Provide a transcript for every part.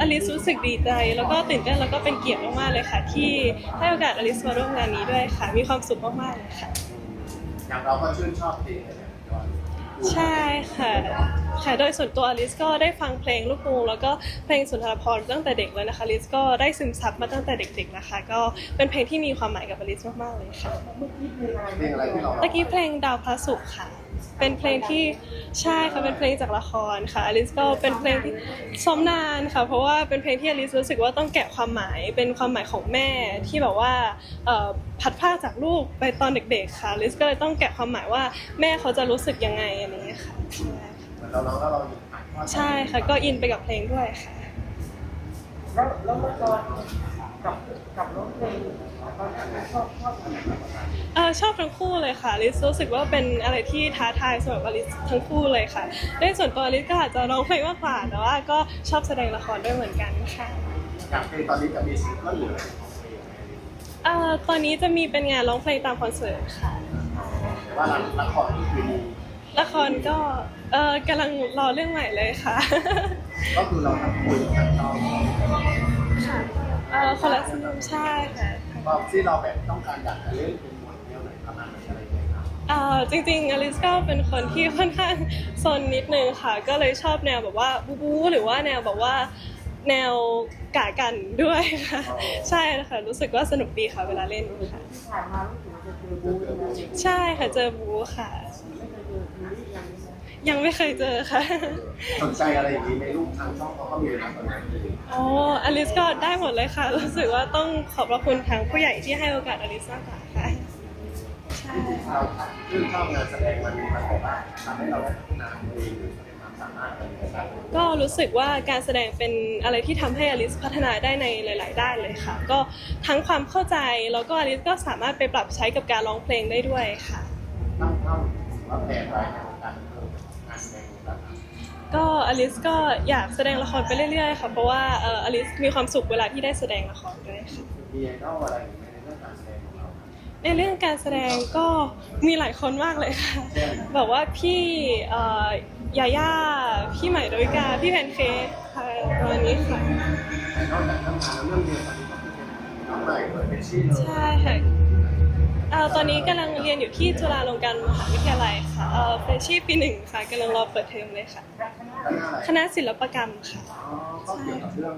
อลิสรู้สึกดีใจ แล้วก็ตื่นเต้นแล้วก็เป็นเกียรติมากๆเลยค่ะ ที่ให้โอกาสอลิสมาร่วมงานนี้ด้วยค่ะ มีความสุขมากๆเลยค่ะอย่างเราก็ชื่นชอบเพลงเลยนะย้อนใช่ค่ะ ค่ะโดยส่วนตัวอลิสก็ได้ฟังเพลงลูกกรุงแล้วก็เพลงสุนทรภรณ์ตั้งแต่เด็กเลยนะคะอลิสก็ได้ซึมซับมาตั้งแต่เด็ก ๆนะคะ ก็เป็นเพลงที่มีความหมายกับอลิสมากๆเลยค่ะเพลงอะไรที่เราตะกี้เพลงดาวพระศุกร์ค่ะ เป็นเพลงที่ใช่ค่ะเป็นเพลงจากละครค่ะอลิสก็เป็นเพลงที่ซ้อมนานค่ะ เพราะว่าเป็นเพลงที่อลิสรู้สึกว่าต้องแกะความหมายเป็นความหมายของแม่ที่แบบว่าเอ่อพัดพรากจากลูกไปตอนเด็ก ๆ ค่ะอลิสก็เลยต้องแกะความหมายว่าแม่เขาจะรู้สึกยังไงอะไรอย่างเงี้ยค่ะใช่ค่ะ เหมือนเราร้องแล้วเราหยุดอ่านว่าใช่ค่ะ ก็อินไปกับเพลงด้วยค่ะ แล้วแล้วละครกับกับร้องเพลงตอนนั้นชอบชอบอะไรมากกว่ากันเอ่อชอบทั้งคู่เลยค่ะลิสรู้สึกว่าเป็นอะไรที่ท้าทายสำหรับอลิสทั้งคู่เลยค่ะในส่วนตัวอลิสก็อาจจะร้องเพลงมากกว่าแต่ว่าก็ชอบแสดงละครด้วยเหมือนกันค่ะอย่างเพลงตอนนี้จะมีซิงเกิลหรืออะไรของเพลงไหมเอ่อตอนนี้จะมีเป็นงานร้องเพลงตามคอนเสิร์ตค่ะแต่ว่าละครที่คือมี ละครก็เอ่อกำลังรอเรื่องใหม่เลยค่ะ ก็คือเราทำคุยกับเราค่ะเอ่อคนละซีนใช่ค่ะก็ที่เราแบบต้องการอยากจะเล่นเป็นบทแนวไหนประมาณไหนอะไรอย่างเงี้ยครับเอ่อจริงๆอลิสก็เป็นคนที่ค่อนข้างซนนิดนึงค่ะ ก็เลยชอบแนวแบบว่าบูบูหรือว่าแนวแบบว่า แนวกากันด้วยค่ะ ใช่ค่ะรู้สึกว่าสนุกดีค่ะเวลาเล่นค่ะที่ผ่านมารู้สึกว่าจะเจอบู๊ใช่ไหมใช่ค่ะเจอบูค่ะ ไม่เคยเจอบู๊ ยังยังไม่เคยเจอค่ะสนใจอะไรอย่างนี้ในรูปทางช่องเขาก็มีนะตอนนี้อ๋ออลิสก็ได้หมดเลยค่ะ รู้สึกว่าต้องขอบพระคุณทางผู้ใหญ่ที่ให้โอกาสอลิสมากกว่าค่ะใช่เราชื่นชอบงานแสดงมันมันแบบว่าทำให้เราได้พัฒนาตัวเองหรือแสดงความสามารถอะไรอย่างเงี้ยครับก็รู้สึกว่าการแสดงเป็นอะไรที่ทำให้อลิสพัฒนาได้ในหลาย ๆ ด้านเลยค่ะ ก็ทั้งความเข้าใจแล้วก็อลิสก็สามารถไปปรับใช้กับการร้องเพลงได้ด้วยค่ะตั้งเป้า ว่าแผนไว้ในการเพิ่มงานแสดงของเราครับก็อลิสก็อยากแสดงละครไปเรื่อยๆค่ะเพราะว่าเอ่ออลิสมีความสุขเวลาที่ได้แสดงละครด้วยค่ะมีไอดอลอะไรอยู่ไหมในเรื่องการแสดงของเราครับในเรื่องการแสดงก็มีหลายคนมากเลยค่ะแบบว่าพี่เอ่อยาย่าพี่ใหม่ดาวิกาพี่แพนเค้กค่ะประมาณนี้ค่ะแต่นอกจากทำงานแล้วเรื่องเรียนตอนนี้ก็คือเป็นน้องใหม่เปิดเป็นชื่อเลย ใช่ค่ะ เอ่อตอนนี้กำลังเรียนอยู่ที่จุฬาลงกรณ์มหาวิทยาลัยค่ะเอ่อเฟรชชี่ปีหนึ่งค่ะกำลังรอเปิดเทอมเลยค่ะแล้วหน้าอะไรคณะศิลปกรรมค่ะอ๋อก็เกี่ยวกับเรื่อง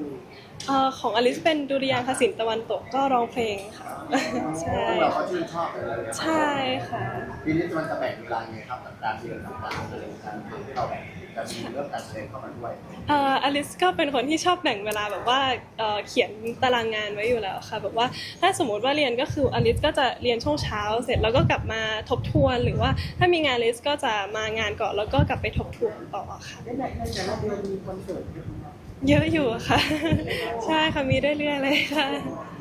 เอ่อของอลิสเป็นดุริยางคศิลป์ตะวันตกก็ร้องเพลงค่ะ ใช่เราก็ชื่นชอบอะไรอย่างเงี้ยใช่ค่ะ ทีนี้มันจะแบ่งเวลาไงครับกับการเรียนกับการแสดงการเรียนที่เราแบ่ง จะมีเรื่องการแสดงเข้ามาด้วยเอ่ออลิสก็เป็นคนที่ชอบแบ่งเวลาแบบว่าเอ่อเขียนตารางงานไว้อยู่แล้วค่ะแบบว่าถ้าสมมติว่าเรียนก็คืออลิสก็จะเรียนช่วงเช้า เสร็จแล้วก็กลับมาทบทวน หรือว่าถ้ามีงานอลิสก็จะมางานก่อนแล้วก็กลับไปทบทวนต่อค่ะในในในแต่ละเดือนมีคอนเสิร์ตด้วยนะเยอะอยู่ค่ะ ใช่ค่ะมีเรื่อยๆเลยค่ะ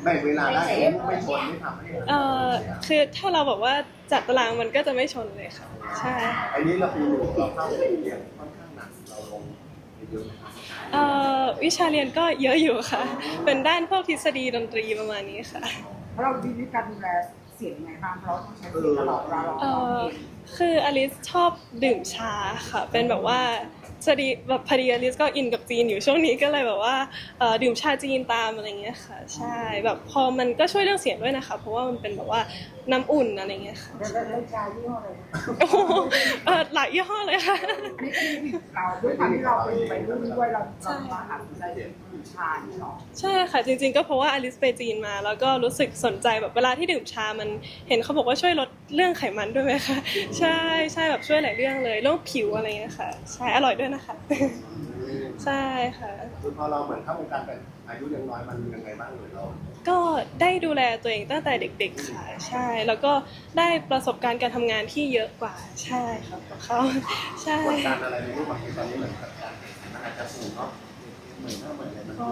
แบ่งเวลาได้ไม่ชนไม่ทำให้เอ่อคือถ้าเราแบบว่าจัดตารางมันก็จะไม่ชนเลยค่ะ ใช่ อันนี้เราปีหนึ่งเราเข้าเรียนค่อนข้างหนัก เราลงเยอะนะครับเอ่อวิชาเรียนก็เยอะอยู่ค่ะ เป็นด้านพวกทฤษฎีดนตรีประมาณนี้ค่ะ เพราะเรามีวิธีการดูแลเสียงยังไงบ้างเพราะเราต้องใช้เสียงตลอดเวลาเราเอ่ร้องอเพลงคืออลิสชอบดื่มชาค่ะ เป็นแบบว่าสดีแบบพอดีอลิสก็อินกับจีนอยู่ช่วงนี้ก็เลยแบบว่าเอ่อดื่มชาจีนตามอะไรเงี้ยค่ะ ใช่แบบพอมันก็ช่วยเรื่องเสียงด้วยนะคะ เพราะว่ามันเป็นแบบว่าน้ำอุ่นอะไรเงี้ยค่ะ แล้วแล้วแล้วชายยี่ห้ออะไรนะ โอ้โหเอ่อหลายยี่ห้อเลยค่ะอันนี้อันนี้เราด้วยความที่เราเป็นวัยรุ่นด้วยเราเรามาหาใจชาที่หรอใช่ค่ะจริงๆก็เพราะว่าอลิสไปจีนมา แล้วก็รู้สึกสนใจแบบเวลาที่ดื่มชามันเห็นเขาบอกว่าช่วยลดเรื่องไขมันด้วยไหมคะ ใช่ใช่แบบช่วยหลายเรื่องเลยเรื่องผิวอะไรเงี้ยค่ะ ใช่อร่อยด้วยนะคะ ใช่ค่ะ คือพอเราเหมือนเข้าวงการแบบอายุยังน้อยมันยังไงบ้างเลยเราก็ได้ดูแลตัวเองตั้งแต่เด็ก ๆ ค่ะ ใช่ แล้วก็ได้ประสบการณ์การทำงานที่เยอะกว่า ใช่ครับของเขาใช่ กดดันอะไรในรูปแบบตอนนี้เหมือนกับการแข่งขันมันอาจจะสูงเนาะเหมือนหน้าเหมือนอะไรมันอ๋อ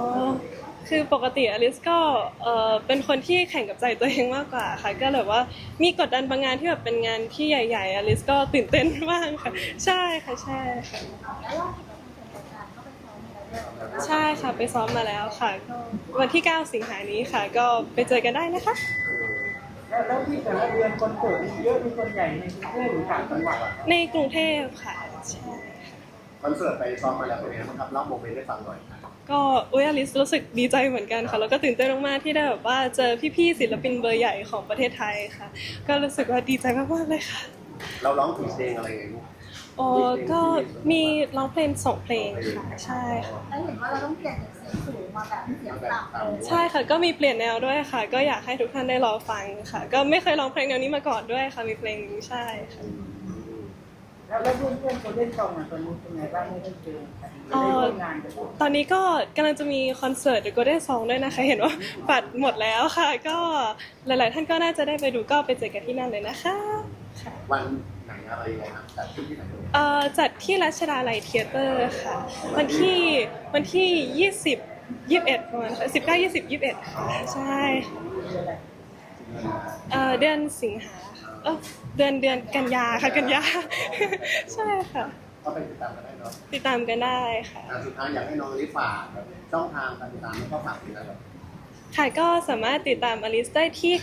คือปกติอลิสก็เออเป็นคนที่แข่งกับใจตัวเองมากกว่าค่ะ ก็เลยว่ามีกดดันบางงานที่แบบเป็นงานที่ใหญ่ๆอลิสก็ตื่นเต้นมากค่ะ ใช่ค่ะ ใช่ค่ะ ใช่ค่ะไปซ้อมมาแล้วค่ะก็วันที่ 9 สิงหานี้ค่ะ ก็ไปเจอกันได้นะคะ แล้วแล้วที่แต่ละเดือนคอนเสิร์ตมีเยอะมีคนใหญ่ในกรุงเทพหรือต่างจังหวัดในกรุงเทพค่ะใช่ค่ะคอนเสิร์ตไปซ้อมมาแล้วเป็นไงบ้างครับเล่าโมเมนต์ให้ฟังหน่อยก็อุ้ยอลิสรู้สึกดีใจเหมือนกันค่ะ แล้วก็ตื่นเต้นมากๆที่ได้แบบว่าเจอพี่ๆศิลปินเบอร์ใหญ่ของประเทศไทยค่ะ ก็รู้สึกว่าดีใจมากๆเลยค่ะ เราร้องถึงเพลงอะไรไงลูก อ๋อก็มีร้องเพลงสองเพลงค่ะใช่ค่ะ แล้วเห็นว่าเราต้องเปลี่ยนจากเสียงสูงมาแบบเสียงต่ำเลยใช่ค่ะก็มีเปลี่ยนแนวด้วยค่ะ ก็อยากให้ทุกท่านได้รอฟังค่ะ ก็ไม่เคยร้องเพลงแนวนี้มาก่อนด้วยค่ะมีเพลงนี้ใช่ค่ะแล้วแล้วเพื่อนเพื่อนๆเขาเล่นกองอะตอนนี้เป็นไงบ้างไม่ได้เจอกันไม่ได้ร่วมงานกันตอนนี้ก็กำลังจะมีคอนเสิร์ต The Golden Song ด้วยนะคะ เห็นว่าบัตรหมดแล้วค่ะ ก็หลาย ๆ ท่านก็น่าจะได้ไปดูก็ไปเจอกันที่นั่นเลยนะคะค่ะ วันไหนอะไรยังไงครับจัดขึ้นที่ไหนลูกเอ่อจัดที่รัชดาลัยเทเตอร์ค่ะ วันที่วันที่ 20 21ประมาณค่ะ19 20 21ค่ะใช่เอ่อเดือนสิงหาเออเดือนเดือนกันยาค่ะกันยา ใช่ค่ะ ก็ไปติดตามกันได้เนาะติดตามกันได้ค่ะ อ่าสุดท้ายอยากให้น้องลิฝากแบบช่องทางการติดตามแล้วก็ฝากติดตามแบบ ค่ะก็สามารถติดตามอลิสได้ที่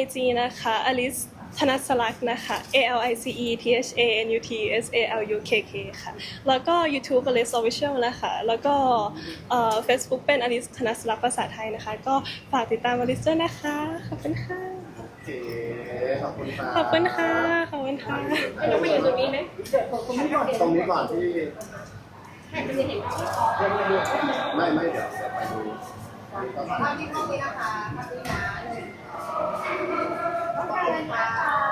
IG นะคะอลิส ธนัสลักษณ์นะคะ A L I C E T H A N U T S A L U K K ค่ะ แล้วก็ YouTube อลิส Official นะคะ แล้วก็เอ่อ Facebook เป็นอลิสธนัสลักษณ์ภาษาไทยนะคะ ก็ฝากติดตามอลิสด้วยนะคะ ขอบคุณค่ะโอเคขอบคุณครับขอบคุณค่ะขอบคุณค่ะเราไปอยู่ตรงนี้ไหมตรงนี้ก่อนที่ไม่ไม่เดี๋ยวเดี๋ยวไปดูก็ฝากภาพที่เข้าไปนะคะภาพนี้นะ Okay, let's.